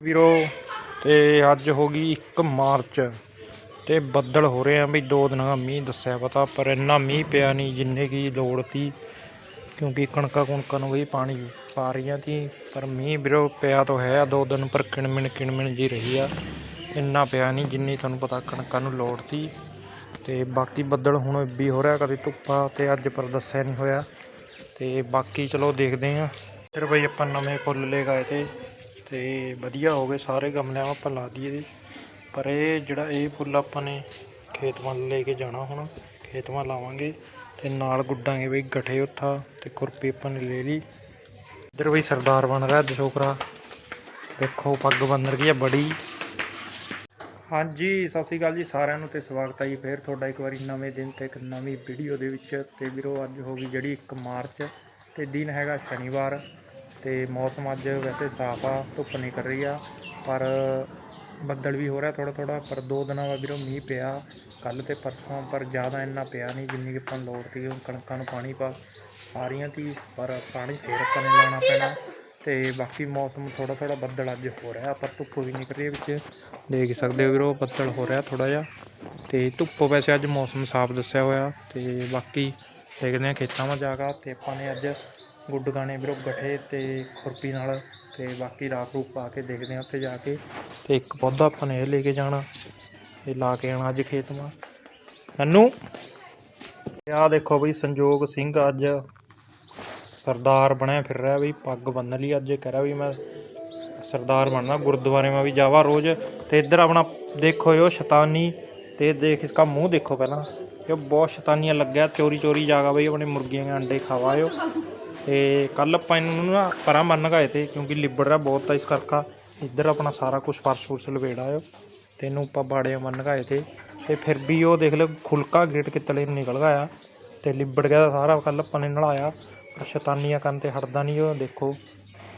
ਵੀਰੋ, ਤੇ ਅੱਜ ਹੋ ਗਈ 1 ਮਾਰਚ ਤੇ ਬੱਦਲ ਹੋ ਰਹੇ ਆ ਵੀ ਦੋ ਦਿਨਾਂ ਦਾ ਮੀਂਹ ਦੱਸਿਆ ਪਤਾ, ਪਰ ਇੰਨਾ ਮੀਂਹ ਪਿਆ ਨਹੀਂ ਜਿੰਨੇ ਕੀ ਲੋੜ ਤੀ ਕਿਉਂਕਿ ਕਣਕਾਂ ਕੁਣਕਾਂ ਨੂੰ ਵੀ ਪਾਣੀ ਪਾ ਰਹੀਆਂ ਤੀ ਪਰ ਮੀਂਹ ਵੀਰੋ ਪਿਆ ਤਾਂ ਹੈ, ਦੋ ਦਿਨ ਪਰ ਕਿਣਮਿਣ ਕਿਣਮਿਣ ਜੀ ਰਹੀ ਆ। ਇੰਨਾ ਪਿਆ ਨਹੀਂ ਜਿੰਨੀ ਤੁਹਾਨੂੰ ਪਤਾ ਕਣਕਾਂ ਨੂੰ ਲੋੜ ਤੀ ਤੇ ਬਾਕੀ ਬੱਦਲ ਹੁਣ ਵੀ ਹੋ ਰਿਹਾ, ਕਦੇ ਧੁੱਪਾ ਤੇ ਅੱਜ ਪਰ ਦੱਸਿਆ ਨਹੀਂ ਹੋਇਆ। ਤੇ ਬਾਕੀ ਚਲੋ ਦੇਖਦੇ ਆ। ਫਿਰ ਬਈ ਆਪਾਂ ਨਵੇਂ ਫੁੱਲ ਲੈ ਗਏ ਤੇ ਤੇ ਵਧੀਆ ਹੋ ਗਏ, ਸਾਰੇ ਗਮਲਿਆਂ ਆਪਾਂ ਲਾ ਦਈਏ ਇਹਦੇ ਪਰ ਇਹ ਜਿਹੜਾ ਇਹ ਫੁੱਲ ਆਪਾਂ ਨੇ ਖੇਤ ਵੱਲ ਲੈ ਕੇ ਜਾਣਾ ਹੁਣ, ਖੇਤ ਵੱਲ ਲਾਵਾਂਗੇ ਤੇ ਨਾਲ ਗੁੱਡਾਂਗੇ ਬਈ ਗਠੇ ਉੱਥਾ ਤੇ ਖੁਰਪੀ ਆਪਾਂ ਨੇ ਲੈ ਲਈ। ਇੱਧਰ ਬਈ ਸਰਦਾਰ ਬਣ ਰਿਹਾ ਦਸ਼ੋਕਰਾ ਦੇਖੋ ਪੱਗ ਬੰਨਰ ਗਈ ਆ ਬੜੀ। ਹਾਂਜੀ, ਸਤਿ ਸ਼੍ਰੀ ਅਕਾਲ ਜੀ ਸਾਰਿਆਂ ਨੂੰ ਤੇ ਸਵਾਗਤ ਹੈ ਜੀ ਫੇਰ ਤੁਹਾਡਾ ਇੱਕ ਵਾਰੀ ਨਵੇਂ ਦਿਨ ਤੇ ਇੱਕ ਨਵੀਂ ਵੀਡੀਓ ਦੇ ਵਿੱਚ। ਤੇ ਵੀਰੋ, ਅੱਜ ਹੋ ਗਈ ਜਿਹੜੀ 1 ਮਾਰਚ ਤੇ ਦਿਨ ਹੈਗਾ ਸ਼ਨੀਵਾਰ। ਤੇ ਮੌਸਮ ਅੱਜ ਵੈਸੇ ਸਾਫ਼ ਆ, ਧੁੱਪ ਨਿਕਲ ਰਹੀ ਆ, ਪਰ ਬੱਦਲ ਵੀ ਹੋ ਰਿਹਾ ਥੋੜਾ ਥੋੜਾ ਪਰ ਦੋ ਦਿਨਾਂ ਬਾਅਦ ਵੀਰੋ ਮੀਂਹ ਪਿਆ। ਕੱਲ ਤੇ ਪਰਸੋਂ ਪਰ ਜ਼ਿਆਦਾ ਇੰਨਾ ਪਿਆ ਨਹੀਂ, ਜਿੰਨੀ ਕਿ ਆਪਾਂ ਨੂੰ ਲੋੜ ਸੀ, ਹੁਣ ਕਣਕਾਂ ਨੂੰ ਪਾਣੀ ਪਾ ਆ ਰਹੀਆਂ ਤੀ ਪਰ ਪਾਣੀ ਫੇਰ ਆਪਾਂ ਨੂੰ ਲਾਉਣਾ ਪੈਣਾ। ਤੇ ਬਾਕੀ ਮੌਸਮ ਥੋੜਾ ਥੋੜਾ ਬੱਦਲ ਅੱਜ ਹੋ ਰਿਹਾ, ਪਰ ਧੁੱਪ ਵੀ ਨਿਕਲ ਰਹੀ ਹੈ ਵਿੱਚ। ਦੇਖ ਸਕਦੇ ਹੋ ਵੀਰੋ, ਬੱਦਲ ਹੋ ਰਿਹਾ ਥੋੜਾ ਜਿਹਾ। ਤੇ ਧੁੱਪ ਵੈਸੇ ਅੱਜ ਮੌਸਮ ਸਾਫ਼ ਦੱਸਿਆ ਹੋਇਆ। ਤੇ ਬਾਕੀ ਦੇਖਦੇ ਹਾਂ ਖੇਤਾਂ 'ਚ ਜਾ ਕੇ, ਤੇ ਆਪਾਂ ਨੇ ਅੱਜ ਗੁੱਡ ਗਾਣੇ ਵੀਰੋ ਗੱਠੇ ਤੇ ਖੁਰਪੀ ਨਾਲ ਤੇ ਬਾਕੀ ਰਾਖ ਰੂਪ ਪਾ ਕੇ ਦੇਖਦੇ ਹਾਂ ਉੱਥੇ ਜਾ ਕੇ। ਤੇ ਇੱਕ ਪੌਦਾ ਆਪਾਂ ਨੇ ਲੈ ਕੇ ਜਾਣਾ ਇਹ ਲਾ ਕੇ ਆਣਾ ਅੱਜ ਖੇਤ ਮਾ। ਨੰਨੂ। ਆਹ ਦੇਖੋ ਬਈ ਸੰਜੋਗ ਸਿੰਘ ਅੱਜ ਸਰਦਾਰ ਬਣਿਆ ਫਿਰ ਰਿਹਾ ਵੀ ਪੱਗ ਬੰਨ ਲਈ ਅੱਜ, ਕਹਿ ਰਿਹਾ ਵੀ ਮੈਂ ਸਰਦਾਰ ਬਣਨਾ, ਗੁਰਦੁਆਰੇ ਮੈਂ ਵੀ ਜਾਵਾ ਰੋਜ਼। ਤੇ ਇੱਧਰ ਆਪਣਾ ਦੇਖੋ ਇਹ ਸ਼ੈਤਾਨੀ ਤੇ ਦੇਖ ਇਸਕਾ ਮੂੰਹ ਦੇਖੋ ਪਹਿਲਾਂ। ਇਹ ਬਹੁਤ ਸ਼ੈਤਾਨੀਆਂ ਲੱਗਿਆ ਚੋਰੀ ਚੋਰੀ ਜਾਗਾ ਬਈ, ਆਪਣੇ ਮੁਰਗੀਆਂ ਦੇ ਅੰਡੇ ਖਵਾਇਓ ਤੇ ਕੱਲ ਆਪਾਂ ਇਹਨੂੰ ਨਾ ਪਰਾਂ ਮੰਨ ਗਏ ਤੇ ਕਿਉਂਕਿ ਲਿਬੜ ਰਿਹਾ ਬਹੁਤ ਤਾਂ ਇਸ ਕਰਕਾ ਇੱਧਰ ਆਪਣਾ ਸਾਰਾ ਕੁਝ ਫਰਸ਼ ਫੁਰਸ਼ ਲਵੇੜਾ ਆ। ਤੇ ਇਹਨੂੰ ਆਪਾਂ ਬਾੜੇ ਮੰਨ ਗਏ ਤੇ ਤੇ ਫਿਰ ਵੀ ਉਹ ਦੇਖ ਲਓ ਖੁਲਕਾ ਗੇਟ ਕਿਤਲੇ ਨੂੰ ਨਿਕਲ ਗਿਆ ਤੇ ਲਿਬੜ ਗਿਆ ਸਾਰਾ ਕੱਲ ਆਪਾਂ ਨੇ ਨਲਾਇਆ, ਪਰ ਸ਼ੈਤਾਨੀਆਂ ਕਰਨ ਤੇ ਹਟਦਾ ਨਹੀਂ ਉਹ, ਦੇਖੋ।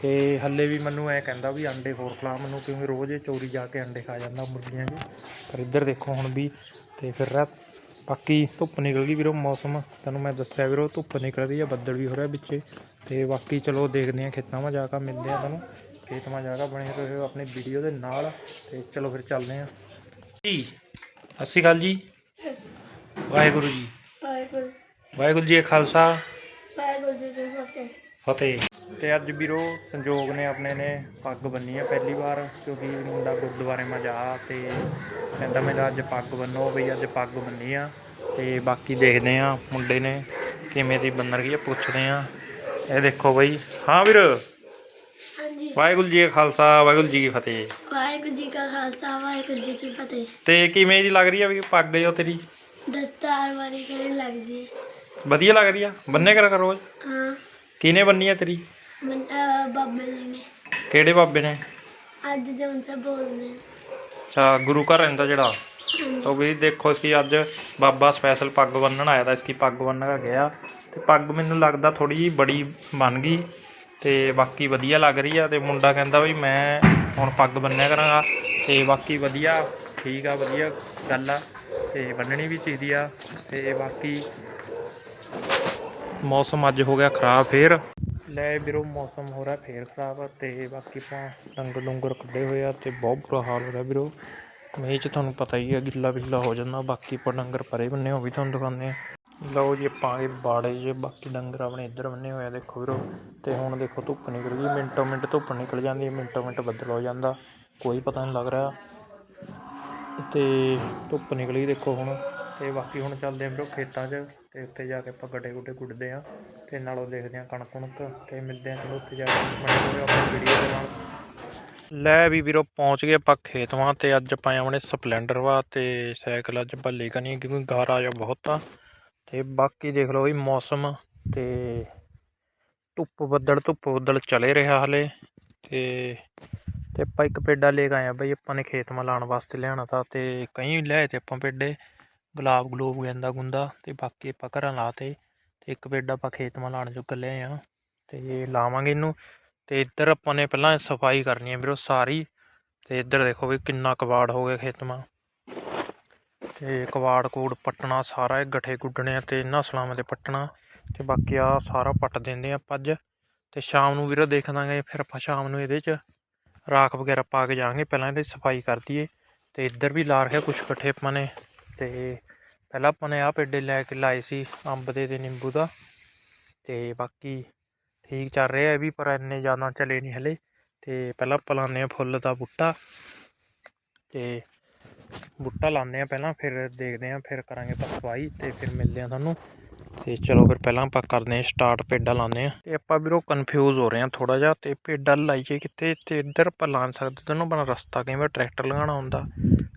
ਤੇ ਹੱਲੇ ਵੀ ਮੈਨੂੰ ਐ ਕਹਿੰਦਾ ਵੀ ਅੰਡੇ ਹੋਰ ਖਲਾ ਮੈਨੂੰ, ਕਿਉਂਕਿ ਰੋਜ਼ ਇਹ ਚੋਰੀ ਜਾ ਕੇ ਅੰਡੇ ਖਾ ਜਾਂਦਾ ਮੁਰਗੀਆਂ ਦੇ। ਪਰ ਇੱਧਰ ਦੇਖੋ ਹੁਣ ਵੀ, ਤੇ ਫਿਰ ਰਾ ਬਾਕੀ ਧੁੱਪ ਨਿਕਲ ਗਈ ਵੀਰੋ ਮੌਸਮ ਤੁਹਾਨੂੰ ਮੈਂ ਦੱਸਿਆ ਵੀਰੋ ਧੁੱਪ ਨਿਕਲ ਰਹੀ ਆ ਬੱਦਲ ਵੀ ਹੋ ਰਿਹਾ ਵਿੱਚੇ। ਤੇ ਬਾਕੀ ਚਲੋ ਦੇਖਦੇ ਆ ਖੇਤਾਂ 'ਮਾ ਜਾ ਕੇ ਮਿਲਦੇ ਆ ਤੁਹਾਨੂੰ। ਖੇਤ 'ਮਾ ਜਾ ਕੇ ਬਣੇ ਰਹੋ ਆਪਣੀ ਵੀਡੀਓ ਦੇ ਨਾਲ। ਤੇ ਚਲੋ ਫਿਰ ਚੱਲਦੇ ਆ ਜੀ ਸਤਿ ਸ਼੍ਰੀ ਅਕਾਲ ਜੀ। ਵਾਹਿਗੁਰੂ ਜੀ। ਵਾਹਿਗੁਰੂ। ਵਾਹਿਗੁਰੂ ਜੀ ਕਾ ਖਾਲਸਾ। ਵਾਹਿਗੁਰੂ ਜੀ ਕੀ ਫਤਿਹ। ਫਤਿਹ। ਤੇ ਅੱਜ ਵੀਰੋ ਸੰਜੋਗ ਨੇ ਆਪਣੇ ਨੇ ਪੱਗ ਬੰਨੀ ਆ ਪਹਿਲੀ ਵਾਰ ਕਿਉਂਕਿ ਮੁੰਡਾ ਗੁਰਦੁਆਰੇ ਮਾ ਜਾ ਤੇ ਕਹਿੰਦਾ ਮੇਰਾ ਅੱਜ ਪੱਗ ਬੰਨੋ ਬਈ ਅੱਜ ਪੱਗ ਬੰਨੀ ਆ। ਤੇ ਬਾਕੀ ਦੇਖਦੇ ਆ ਮੁੰਡੇ ਨੇ ਕਿਵੇਂ ਦੀ ਬੰਨਰ ਗਈ ਆ ਪੁੱਛਦੇ ਆ। ਇਹ ਦੇਖੋ ਬਈ। ਹਾਂ ਵੀਰ। ਹਾਂਜੀ। ਵਾਹਿਗੁਰੂ ਜੀ ਕਾ ਖਾਲਸਾ ਵਾਹਿਗੁਰੂ ਜੀ ਕੀ ਫਤਿਹ। ਵਾਹਿਗੁਰੂ ਜੀ ਕਾ ਖਾਲਸਾ ਵਾਹਿਗੁਰੂ ਜੀ ਕੀ ਫਤਿਹ। ਤੇ ਕਿਵੇਂ ਦੀ ਲੱਗ ਰਹੀ ਆ ਵੀ ਪੱਗ ਜੋ ਤੇਰੀ? ਦਸਤਾਰ ਵਾਰੀ ਕਹਿਣ ਲੱਗ ਜੀ ਵਧੀਆ ਲੱਗ ਰਹੀ ਆ? ਬੰਨੇ ਕਰ ਕਰ ਰੋਜ਼? ਹਾਂ। ਕਿਹਨੇ ਬੰਨੀ ਆ ਤੇਰੀ? ਅਹ, ਬਾਬਾ ਜੀ ਨੇ। ਕਿਹੜੇ ਬਾਬੇ ਨੇ? ਅੱਜ ਜਨ ਸੇ ਬੋਲਦੇ ਅੱਛਾ ਗੁਰੂ ਘਰ ਰਹਿੰਦਾ ਜਿਹੜਾ? ਹਾਂਜੀ। ਵੀ ਦੇਖੋ ਕਿ ਅੱਜ ਬਾਬਾ ਸਪੈਸ਼ਲ ਪੱਗ ਬੰਨਣ ਆਇਆ ਤਾਂ ਇਸकी ਪੱਗ ਬੰਨ ਕੇ ਗਿਆ। ਤੇ ਪੱਗ ਮੈਨੂੰ ਲੱਗਦਾ ਥੋੜੀ ਜਿਹੀ ਬੜੀ ਬਣ ਗਈ ਤੇ ਬਾਕੀ ਵਧੀਆ ਲੱਗ ਰਹੀ ਆ ਤੇ ਮੁੰਡਾ ਕਹਿੰਦਾ ਵੀ ਮੈਂ ਹੁਣ ਪੱਗ ਬੰਨਿਆ ਕਰਾਂਗਾ ਤੇ ਬਾਕੀ ਵਧੀਆ ਠੀਕ ਆ ਵਧੀਆ ਗੱਲ ਆ। ਤੇ ਬੰਨਣੀ ਵੀ ਚਾਹੀਦੀ ਆ ਤੇ ਬਾਕੀ ਮੌਸਮ ਅੱਜ ਹੋ ਗਿਆ ਖਰਾਬ ਫੇਰ। ਲੈ ਵੀਰੋ, ਮੌਸਮ ਹੋ ਰਿਹਾ ਫੇਰ ਖਰਾਬ ਤੇ ਬਾਕੀ ਆਪਾਂ ਡੰਗਰ ਡੁੰਗਰ ਕੱਢੇ ਹੋਏ ਆ ਤੇ ਬਹੁਤ ਬੁਰਾ ਹਾਲ ਹੋ ਰਿਹਾ ਵੀਰੋ। ਮੀਂਹ ਚ ਤੁਹਾਨੂੰ ਪਤਾ ਹੀ ਆ, ਗਿੱਲਾ ਬਿੱਲਾ ਹੋ ਜਾਂਦਾ। ਬਾਕੀ ਆਪਾਂ ਡੰਗਰ ਪਰੇ ਬੰਨੇ, ਉਹ ਵੀ ਤੁਹਾਨੂੰ ਦਿਖਾਉਂਦੇ ਆ। ਲਓ ਜੀ, ਆਪਾਂ ਇਹ ਬਾੜੇ 'ਚ ਬਾਕੀ ਡੰਗਰ ਆਪਣੇ ਇੱਧਰ ਬੰਨੇ ਹੋਏ ਆ, ਦੇਖੋ ਵੀਰੋ। ਤੇ ਹੁਣ ਦੇਖੋ, ਧੁੱਪ ਨਿਕਲ ਗਈ। ਮਿੰਟੋ ਮਿੰਟ ਧੁੱਪ ਨਿਕਲ ਜਾਂਦੀ ਹੈ, ਮਿੰਟੋ ਮਿੰਟ ਬੱਦਲ ਹੋ ਜਾਂਦਾ। ਕੋਈ ਪਤਾ ਨਹੀਂ ਲੱਗ ਰਿਹਾ। ਤੇ ਧੁੱਪ ਨਿਕਲੀ ਦੇਖੋ ਹੁਣ। ਤੇ ਬਾਕੀ ਹੁਣ ਚੱਲਦੇ ਆਂ ਵੀਰੋ ਖੇਤਾਂ 'ਚ। ਤੇ ਉੱਥੇ ਜਾ ਕੇ ਆਪਾਂ ਗੱਡੇ ਗੁੱਡੇ ਗੁੱਡਦੇ ਆ। ਤੇ ਨਾਲੋਂ ਦੇਖਦੇ ਆ ਕਣਕ ਕੁਣਕ ਤੇ ਮਿਲਦੇ ਆ ਚਲੋ ਉੱਥੇ ਜਾ ਕੇ ਬਣੇ ਹੋਏ ਆਪਣੀ ਵੀਡੀਓ ਦੇ ਨਾਲ। ਲੈ ਵੀ ਵੀਰੋ, ਪਹੁੰਚ ਗਏ ਆਪਾਂ ਖੇਤਵਾਂ ਤੇ ਅੱਜ ਆਪਾਂ ਆਉਣੇ ਸਪਲੈਂਡਰ ਵਾ ਤੇ ਸਾਈਕਲ ਅੱਜ ਆਪਾਂ ਲੈ ਕੇ ਨਹੀਂ, ਕਿਉਂਕਿ ਗਾਰਾ ਆ ਬਹੁਤ ਆ। ਤੇ ਬਾਕੀ ਦੇਖ ਲਓ ਵੀ ਮੌਸਮ ਤੇ ਧੁੱਪ ਬੱਦਲ ਧੁੱਪ ਬੱਦਲ ਚਲੇ ਰਿਹਾ ਹਲੇ। ਤੇ ਤੇ ਆਪਾਂ ਇੱਕ ਪੇਡਾ ਲੈ ਕੇ ਆਏ ਆ ਬਈ, ਆਪਾਂ ਨੇ ਖੇਤ ਮਾ ਲਾਉਣ ਵਾਸਤੇ ਲਿਆਉਣਾ ਤਾਂ ਤੇ ਕਈ ਲੈ ਤੇ ਆਪਾਂ ਪੇਡੇ ਗੁਲਾਬ ਗਲੂਬ ਗੈਂਦਾ ਗੁੰਦਾ ਤੇ ਬਾਕੀ ਆਪਾਂ ਘਰਾਂ ਲਾਤੇ। ਇੱਕ ਪੇਡਾ ਆਪਾਂ ਖੇਤ ਮਾ ਲਾਉਣ ਚੁੱਕ ਲਏ ਆ ਤੇ ਲਾਵਾਂਗੇ ਇਹਨੂੰ ਤੇ ਇੱਧਰ ਆਪਾਂ ਨੇ ਪਹਿਲਾਂ ਸਫ਼ਾਈ ਕਰਨੀ ਹੈ ਵੀਰੋ ਸਾਰੀ ਤੇ ਇੱਧਰ ਦੇਖੋ ਵੀ ਕਿੰਨਾ ਕਬਾੜ ਹੋ ਗਿਆ ਖੇਤ ਮਾ ਤੇ ਕਬਾੜ ਕੂੜ ਪੱਟਣਾ ਸਾਰਾ ਇਹ ਗੱਠੇ ਗੁੱਡਣੇ ਆ ਇਹਨਾਂ ਨਸਲਾਂ 'ਤੇ ਪੱਟਣਾ ਤੇ ਬਾਕੀ ਆ ਸਾਰਾ ਪੱਟ ਦਿੰਦੇ ਆ ਆਪਾਂ ਅੱਜ ਤੇ ਸ਼ਾਮ ਨੂੰ ਵੀਰੋ ਦੇਖ ਦਾਂਗੇ ਫਿਰ ਆਪਾਂ ਸ਼ਾਮ ਨੂੰ ਇਹਦੇ ਚ ਰਾਖ ਵਗੈਰਾ ਪਾ ਕੇ ਜਾਵਾਂਗੇ, ਪਹਿਲਾਂ ਇਹਦੀ ਸਫ਼ਾਈ ਕਰ ਦਈਏ ਤੇ ਇੱਧਰ ਵੀ ਲਾ ਰੱਖਿਆ ਕੁਝ ਇਕੱਠੇ ਆਪਾਂ ਨੇ ਤੇ ਪਹਿਲਾਂ ਆਪਾਂ ਨੇ ਆਹ ਪੇਡੇ ਲੈ ਕੇ ਲਾਏ ਸੀ ਅੰਬ ਦੇ ਤੇ ਨਿੰਬੂ ਦਾ ਤੇ ਬਾਕੀ ਠੀਕ ਚੱਲ ਰਿਹਾ ਇਹ ਵੀ, ਪਰ ਇੰਨੇ ਜ਼ਿਆਦਾ ਚੱਲੇ ਨਹੀਂ ਹਲੇ। ਤੇ ਪਹਿਲਾਂ ਆਪਾਂ ਲਾਉਂਦੇ ਹਾਂ ਫੁੱਲ ਦਾ ਬੂਟਾ ਤੇ ਬੂਟਾ ਲਾਉਂਦੇ ਆ ਪਹਿਲਾਂ, ਫਿਰ ਦੇਖਦੇ ਆ ਫਿਰ ਕਰਾਂਗੇ ਆਪਾਂ ਸਫ਼ਾਈ ਤੇ ਫਿਰ ਮਿਲਦੇ ਆ ਤੁਹਾਨੂੰ। ਤੇ ਚਲੋ ਫਿਰ ਪਹਿਲਾਂ ਆਪਾਂ ਕਰਦੇ ਹਾਂ ਸਟਾਰਟ ਪੇਡਾ ਲਾਉਂਦੇ ਆ ਤੇ ਆਪਾਂ ਵੀਰੋ ਕਨਫਿਊਜ਼ ਹੋ ਰਹੇ ਆ ਥੋੜਾ ਜਿਹਾ ਤੇ ਪੇਡਾ ਲਾਈਏ ਕਿੱਥੇ? ਤੇ ਇੱਧਰ ਆਪਾਂ ਲਾ ਸਕਦੇ। ਦੋਨੋਂ ਬਣਾ ਰਸਤਾ ਕਈ ਵਾਰ ਟਰੈਕਟਰ ਲਗਾਉਣਾ ਹੁੰਦਾ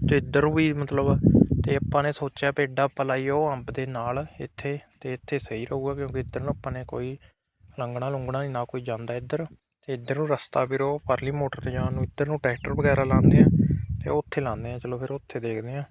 ਤੇ ਇੱਧਰ ਵੀ ਮਤਲਬ ਅਤੇ ਆਪਾਂ ਨੇ ਸੋਚਿਆ ਪੇਡਾ ਆਪਾਂ ਲਾਈਏ ਉਹ ਅੰਬ ਦੇ ਨਾਲ ਇੱਥੇ ਅਤੇ ਇੱਥੇ ਸਹੀ ਰਹੂਗਾ ਕਿਉਂਕਿ ਇੱਧਰ ਨੂੰ ਆਪਾਂ ਨੇ ਕੋਈ ਲੰਘਣਾ ਲੁੰਘਣਾ ਨਹੀਂ ਨਾ ਕੋਈ ਜਾਂਦਾ ਇੱਧਰ। ਅਤੇ ਇੱਧਰ ਨੂੰ ਰਸਤਾ ਫਿਰ ਉਹ ਪਰਲੀ ਮੋਟਰ ਤੇ ਜਾਣ ਨੂੰ ਇੱਧਰ ਨੂੰ ਟਰੈਕਟਰ ਵਗੈਰਾ ਲਾਉਂਦੇ ਆ ਤੇ ਉੱਥੇ ਲਾਉਂਦੇ ਆ, ਚਲੋ ਫਿਰ ਉੱਥੇ ਦੇਖਦੇ ਹਾਂ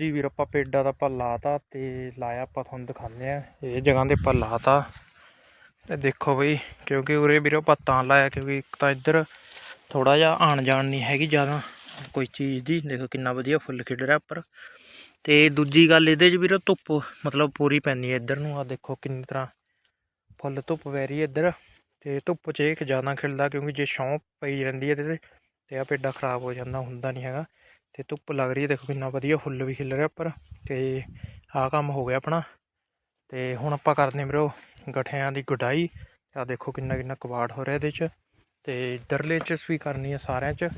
ਜੀ ਵੀਰ, ਆਪਾਂ ਪੇਡਾ ਦਾ ਆਪਾਂ ਲਾਤਾ ਤੇ ਲਾਇਆ ਆਪਾਂ ਤੁਹਾਨੂੰ ਦਿਖਾਉਂਦੇ ਆ ਇਹ ਜਗ੍ਹਾ ਦੇ ਆਪਾਂ ਲਾਤਾ ਤੇ ਦੇਖੋ ਬਈ, ਕਿਉਂਕਿ ਉਰੇ ਵੀਰੇ ਆਪਾਂ ਤਾਂ ਲਾਇਆ, ਕਿਉਂਕਿ ਇੱਕ ਤਾਂ ਇੱਧਰ ਥੋੜਾ ਜਿਹਾ ਆਣ ਜਾਣ ਨਹੀਂ ਹੈਗੀ ਜ਼ਿਆਦਾ। ਕੋਈ ਚੀਜ਼ ਦੀ, ਦੇਖੋ ਕਿੰਨਾ ਵਧੀਆ ਫੁੱਲ ਖਿੜ ਰਿਹਾ ਉੱਪਰ। ਤੇ ਦੂਜੀ ਗੱਲ ਇਹਦੇ 'ਚ ਵੀਰੇ ਧੁੱਪ, ਮਤਲਬ ਪੂਰੀ ਪੈਂਦੀ ਹੈ ਇੱਧਰ ਨੂੰ। ਆ ਦੇਖੋ ਕਿੰਨੀ ਤਰ੍ਹਾਂ ਫੁੱਲ ਧੁੱਪ ਪੈ ਰਹੀ ਹੈ ਇੱਧਰ। ਤੇ ਧੁੱਪ 'ਚ ਇਹ ਜ਼ਿਆਦਾ ਖਿੜਦਾ, ਕਿਉਂਕਿ ਜੇ ਛਾਂ ਪਈ ਰਹਿੰਦੀ ਹੈ ਇਹਦੇ ਤੇ ਤੇ ਆ ਪੇਡਾ ਖਰਾਬ ਹੋ ਜਾਂਦਾ, ਹੁੰਦਾ ਨਹੀਂ ਹੈਗਾ। ਤੇ ਧੁੱਪ ਲੱਗ ਰਹੀ ਹੈ। ਦੇਖੋ ਕਿੰਨਾ ਵਧੀਆ ਫੁੱਲ ਵੀ ਖਿਲ ਰਿਹਾ ਉੱਪਰ ਤੇ ਆਹ ਕੰਮ ਹੋ ਗਿਆ ਆਪਣਾ। ਤੇ ਹੁਣ ਆਪਾਂ ਕਰਦੇ ਹਾਂ ਵੀਰੋ ਗਠਿਆਂ ਦੀ ਗੁਡਾਈ। ਆ ਦੇਖੋ ਕਿੰਨਾ ਕਿੰਨਾ ਕਬਾੜ ਹੋ ਰਿਹਾ ਇਹਦੇ 'ਚ ਤੇ ਡਰਲੇ 'ਚ ਵੀ ਕਰਨੀ ਹੈ ਸਾਰਿਆਂ 'ਚ।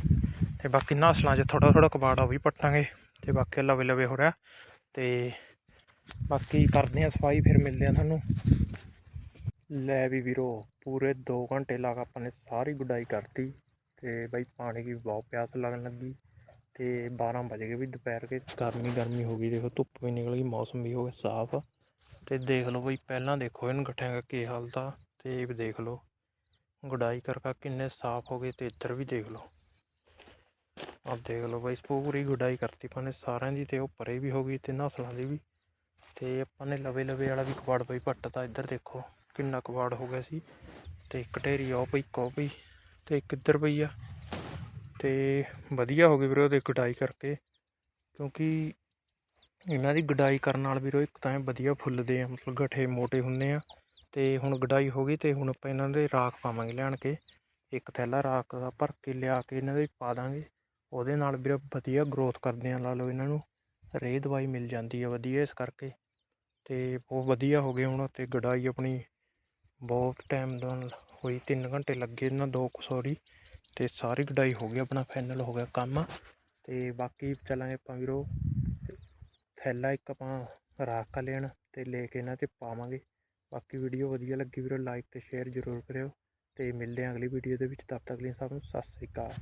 ਤੇ ਬਾਕੀ ਨਸਲਾਂ 'ਚ ਥੋੜਾ ਥੋੜਾ ਕਬਾੜ ਆ, ਉਹ ਵੀ ਪੱਟਾਂਗੇ। ਤੇ ਬਾਕੀ ਲਵੇ ਲਵੇ ਹੋ ਰਿਹਾ। ਤੇ ਬਾਕੀ ਕਰਦੇ ਹਾਂ ਸਫ਼ਾਈ, ਫਿਰ ਮਿਲਦੇ ਹਾਂ ਤੁਹਾਨੂੰ। ਲੈ ਵੀ ਵੀਰੋ ਪੂਰੇ 2 ਘੰਟੇ ਲਾ ਕੇ ਆਪਾਂ ਨੇ ਸਾਰੀ ਗੁਡਾਈ ਕਰਤੀ। ਤੇ ਬਾਈ ਪਾਣੀ ਦੀ ਬਹੁਤ ਪਿਆਸ ਲੱਗਣ ਲੱਗੀ। ਤੇ 12 ਵਜ ਗਏ ਵੀ ਦੁਪਹਿਰ ਕੇ। ਗਰਮੀ ਗਰਮੀ ਹੋ ਗਈ, ਦੇਖੋ ਧੁੱਪ ਵੀ ਨਿਕਲ ਗਈ, ਮੌਸਮ ਵੀ ਹੋ ਗਿਆ ਸਾਫ਼। ਤੇ ਦੇਖ ਲਓ ਬਈ, ਪਹਿਲਾਂ ਦੇਖੋ ਇਹਨੂੰ ਗੱਠਿਆਂ ਦਾ ਕੀ ਹਾਲਤ ਆ, ਤੇ ਇਹ ਵੀ ਦੇਖ ਲਓ। ਗੁਡਾਈ ਕਰ ਕਿੰਨੇ ਸਾਫ਼ ਹੋ ਗਏ ਤੇ ਇੱਧਰ ਵੀ ਦੇਖ ਲਓ। ਆਹ ਦੇਖ ਲਓ ਬਈ, ਪੂਰੀ ਗੁਡਾਈ ਕਰਤੀ ਆਪਾਂ ਨੇ, ਸਾਰਿਆਂ ਦੀ ਤੇ ਉਹ ਪਰੇ ਵੀ ਹੋ ਗਈ ਤੇ ਨਸਲਾਂ ਦੀ ਵੀ। ਤੇ ਆਪਾਂ ਨੇ ਲਵੇ ਲਵੇ ਵਾਲਾ ਵੀ ਕਬਾੜ ਬਈ ਪੱਟਤਾ ਇੱਧਰ ਦੇਖੋ, ਕਿੰਨਾ ਕਬਾੜ ਹੋ ਗਿਆ ਸੀ। ਤੇ ਇੱਕ ਢੇਰੀ ਉਹ ਪਈ ਕੋ ਪਈ ਤੇ ਇੱਕ ਇੱਧਰ ਪਈ ਆ। ਤੇ ਵਧੀਆ ਹੋ ਗਈ ਵੀਰੋ ਉਹਦੇ ਗੁਡਾਈ ਕਰਕੇ, ਕਿਉਂਕਿ ਇਹਨਾਂ ਦੀ ਗੁਡਾਈ ਕਰਨ ਨਾਲ ਵੀਰੋ ਇੱਕ ਤਾਂ ਇਹ ਵਧੀਆ ਫੁੱਲਦੇ ਆ, ਮਤਲਬ ਗਠੇ ਮੋਟੇ ਹੁੰਦੇ ਆ ਤੇ ਹੁਣ ਗੁਡਾਈ ਹੋ ਗਈ ਤੇ ਹੁਣ ਆਪਾਂ ਇਹਨਾਂ ਦੇ ਰਾਖ ਪਾਵਾਂਗੇ ਲਿਆਣ ਕੇ, ਇੱਕ ਥੈਲਾ ਰਾਖ ਦਾ ਭਰ ਕੇ ਲਿਆ ਕੇ ਇਹਨਾਂ ਦੇ ਪਾ ਦਾਂਗੇ, ਉਹਦੇ ਨਾਲ ਵੀਰੇ ਵਧੀਆ ਗਰੋਥ ਕਰਦੇ ਆ, ਲਾ ਲਓ ਇਹਨਾਂ ਨੂੰ ਰੇਹ ਦਵਾਈ ਮਿਲ ਜਾਂਦੀ ਆ ਵਧੀਆ ਇਸ ਕਰਕੇ, ਤੇ ਬਹੁਤ ਵਧੀਆ ਹੋ ਗਏ ਹੁਣ ਤੇ ਗੁਡਾਈ ਆਪਣੀ ਬਹੁਤ ਟਾਈਮ ਨਾਲ ਹੋਈ 3 ਘੰਟੇ ਲੱਗੇ ਇਹਨਾਂ ਦੋ ਕੁ ਤੇ ਸਾਰੀ ਗੁਡਾਈ ਹੋ ਗਈ, ਆਪਣਾ ਫਾਈਨਲ ਹੋ ਗਿਆ ਕੰਮ। ਤੇ ਬਾਕੀ ਚੱਲਾਂਗੇ ਆਪਾਂ ਵੀਰੋ, ਥੈਲਾ ਇੱਕ ਆਪਾਂ ਰਾਖ ਲੈਣ ਤੇ ਲੈ ਕੇ ਇਹਨਾਂ ਤੇ ਪਾਵਾਂਗੇ। ਬਾਕੀ ਵੀਡੀਓ ਵਧੀਆ ਲੱਗੀ ਵੀਰੋ ਲਾਈਕ ਤੇ ਸ਼ੇਅਰ ਜ਼ਰੂਰ ਕਰਿਓ। ਤੇ ਮਿਲਦੇ ਹਾਂ ਅਗਲੀ ਵੀਡੀਓ ਦੇ ਵਿੱਚ, ਤਦ ਤੱਕ ਲਈ ਸਭ ਨੂੰ ਸਤਿ ਸ੍ਰੀ ਅਕਾਲ।